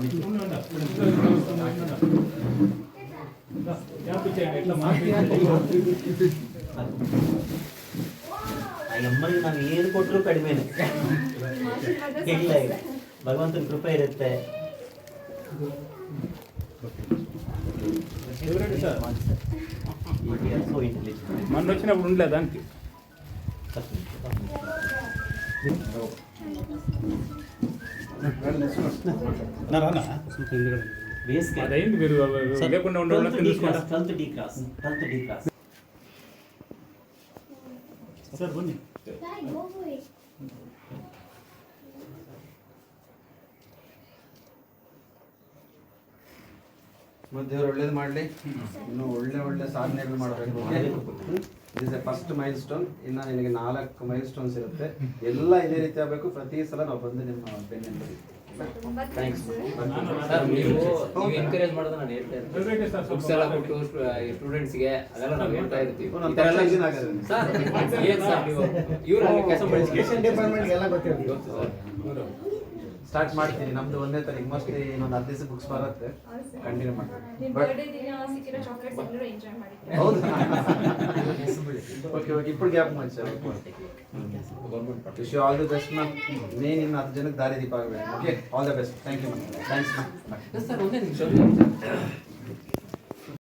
ಆ ಅಮ್ಮನಿಗೆ ನಾವು ಏನು ಕೊಟ್ಟರು ಕಡಿಮೆನೆ ಇಲ್ಲ ಇಲ್ಲ ಭಗವಂತನ ಕೃಪೆ ಇರುತ್ತೆ సో ఇంటెలిజెంట్ మొన్న వచ్చినప్పుడు ఉండలేదు దానికి బేస్గా అదైంది మీరు లేకుండా ఉండే వాళ్ళని తెలుసుకుంటా twelfth D class twelfth D class sir ಬನ್ನಿ ದೇವ್ರು ಒಳ್ಳೇದು ಮಾಡಲಿ. ಇನ್ನು ಒಳ್ಳೆ ಒಳ್ಳೆ ಸಾಧನೆಗಳು ಮಾಡಬೇಕು. Is a first milestone ಇನ್ನು ನಿನಗೆ ನಾಲ್ಕು ಮೈಲ್ ಸ್ಟೋನ್ಸ್ ಇರುತ್ತೆ. ಎಲ್ಲ ಇದೇ ರೀತಿ ಆಗಬೇಕು. ಪ್ರತಿ ಸಲ ನಾವು ಬಂದು ನಿಮ್ಮ ಬೆನ್ನಿಂದ ಸ್ಟೂಡೆಂಟ್ಸ್ಗೆ ಅದೆಲ್ಲ ನಾವು ಹೇಳ್ತಾ ಇರ್ತೀವಿ. ಇವ್ರು ಕೆಲಸ ಡಿಪಾರ್ಟ್ಮೆಂಟ್ ಎಲ್ಲ ಗೊತ್ತಿರುತ್ತೆ. ಸರ್ ಸ್ಟಾರ್ಟ್ ಮಾಡ್ತೀನಿ ನಮ್ದು ಒಂದೇ ತಾರೀಕು ಮೋಸ್ಟ್ಲಿ ಇನ್ನೊಂದು ಹತ್ತು ದಿವಸ ಬುಕ್ಸ್ ಬರುತ್ತೆ ಕಂಟಿನ್ಯೂ ಮಾಡ್ತೀನಿ ನಿಮ್ ಬಟ್ ಬರ್ಡೇ ದಿನ ಸಿಕ್ಕಿರೋ ಚಾಕ್ಲೇಟ್ಸ್ ಎಲ್ಲರೂ ಎಂಜಾಯ್ ಮಾಡಿದ್ರು ಹೌದು ಓಕೆ ಓಕೆ ఇప్పుడు ಗ್ಯಾಪ್ ಮಂಚ government wish you all the best ma'am ನೀನು ಇನ್ನು ಹತ್ತು ಜನಕ್ಕೆ ದಾರಿ ದೀಪ ಆಗಬೇಕು okay all the best thank you ma'am thanks ma'am sir ಒಂದೇ ನಿಮಿಷ